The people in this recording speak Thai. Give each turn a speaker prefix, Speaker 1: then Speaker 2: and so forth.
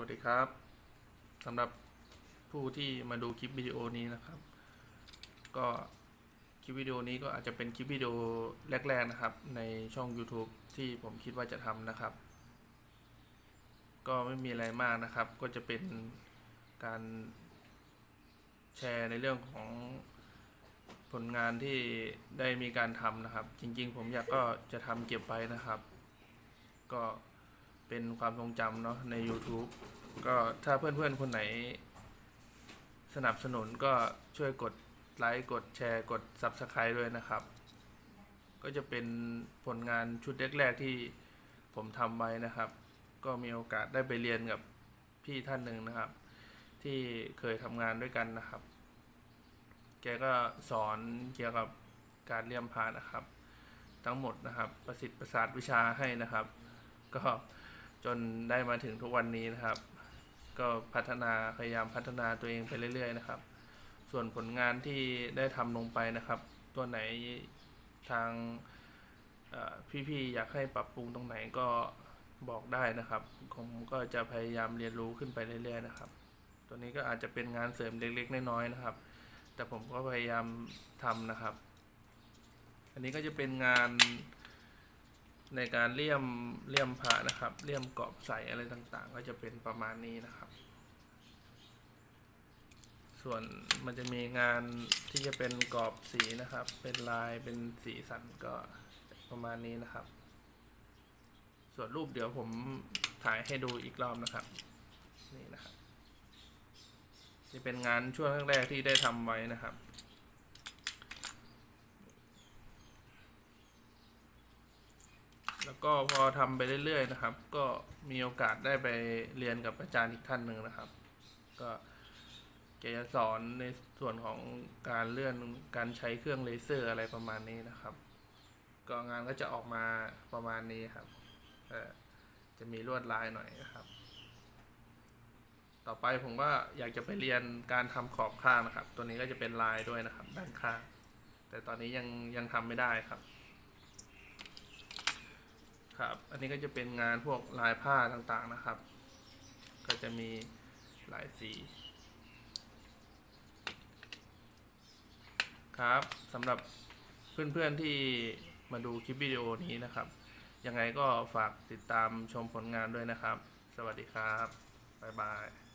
Speaker 1: วัสดีครับสำหรับผู้ที่มาดูคลิปวิดีโอนี้นะครับ ก็คลิปวิดีโอนี้ก็อาจจะเป็นคลิปวิดีโอแรก ๆนะครับ ในช่อง YouTube ที่ผมคิดว่าจะทำนะครับ ก็ไม่มีอะไรมากนะครับ ก็จะเป็นการแชร์ในเรื่องของผลงานที่ได้มีการทำนะครับ จริงๆ ผมอยากก็จะทำเก็บไว้นะครับ ก็ เป็นความทรงจำเนาะใน YouTube ก็ถ้าเพื่อนๆ คนไหน สนับสนุนก็ช่วยกดไลค์กดแชร์กด Subscribe ด้วยนะครับ ก็จะเป็นผลงานชุดแรกๆที่ผมทำไว้นะครับ ก็มีโอกาสได้ไปเรียนกับพี่ท่านหนึ่งนะครับ ที่เคยทำงานด้วยกันนะครับ แกก็สอนเกี่ยวกับการเลี่ยมพานะครับ ทั้งหมดนะครับ ประสิทธิ์ประสาทวิชาให้นะครับ ก็ จนได้มาถึงทุกวันนี้นะครับ ก็พัฒนาพยายามพัฒนาตัวเองไปเรื่อย ๆ นะครับ ส่วนผลงานที่ได้ทำลงไปนะครับ ตัวไหนทางพี่ๆอยากให้ปรับปรุงตรงไหนก็บอกได้นะครับ ผมก็จะพยายามเรียนรู้ขึ้นไปเรื่อย ๆ นะครับ ตัวนี้ก็อาจจะเป็นงานเสริมเล็กๆน้อยๆนะครับ แต่ผมก็พยายามทำนะครับ อันนี้ก็จะเป็นงาน ในการเลี่ยมเลี่ยมผ้านะครับ เลี่ยมกรอบใสอะไรต่างๆ ก็จะเป็นประมาณนี้นะครับ ส่วนมันจะมีงานที่จะเป็นกรอบสีนะครับ เป็นลายเป็นสีสันก็ประมาณนี้นะครับ ส่วนรูปเดี๋ยวผมถ่ายให้ดูอีกรอบนะครับ นี่นะครับนี่เป็นงานช่วงแรกๆที่ได้ทำไว้นะครับ แล้วก็พอทำไปเรื่อยๆนะครับ ก็มีโอกาสได้ไปเรียนกับอาจารย์อีกท่านหนึ่งนะครับ ก็แกจะสอนในส่วนของการเลื่อนการใช้เครื่องเลเซอร์อะไรประมาณนี้นะครับ ก็งานก็จะออกมาประมาณนี้ครับจะมีลวดลายหน่อยนะครับ ต่อไปผมก็อยากจะไปเรียนการทำขอบข้างนะครับ ตัวนี้ก็จะเป็นลายด้วยนะครับ ด้านข้าง แต่ตอนนี้ยังยังทำไม่ได้ครับ ครับ อันนี้ก็จะเป็นงานพวกลายผ้าต่างๆนะครับ ก็จะมีหลายสี ครับสำหรับเพื่อนๆที่มาดูคลิปวิดีโอนี้นะครับ ยังไงก็ฝากติดตามชมผลงานด้วยนะครับ สวัสดีครับ บ๊ายบาย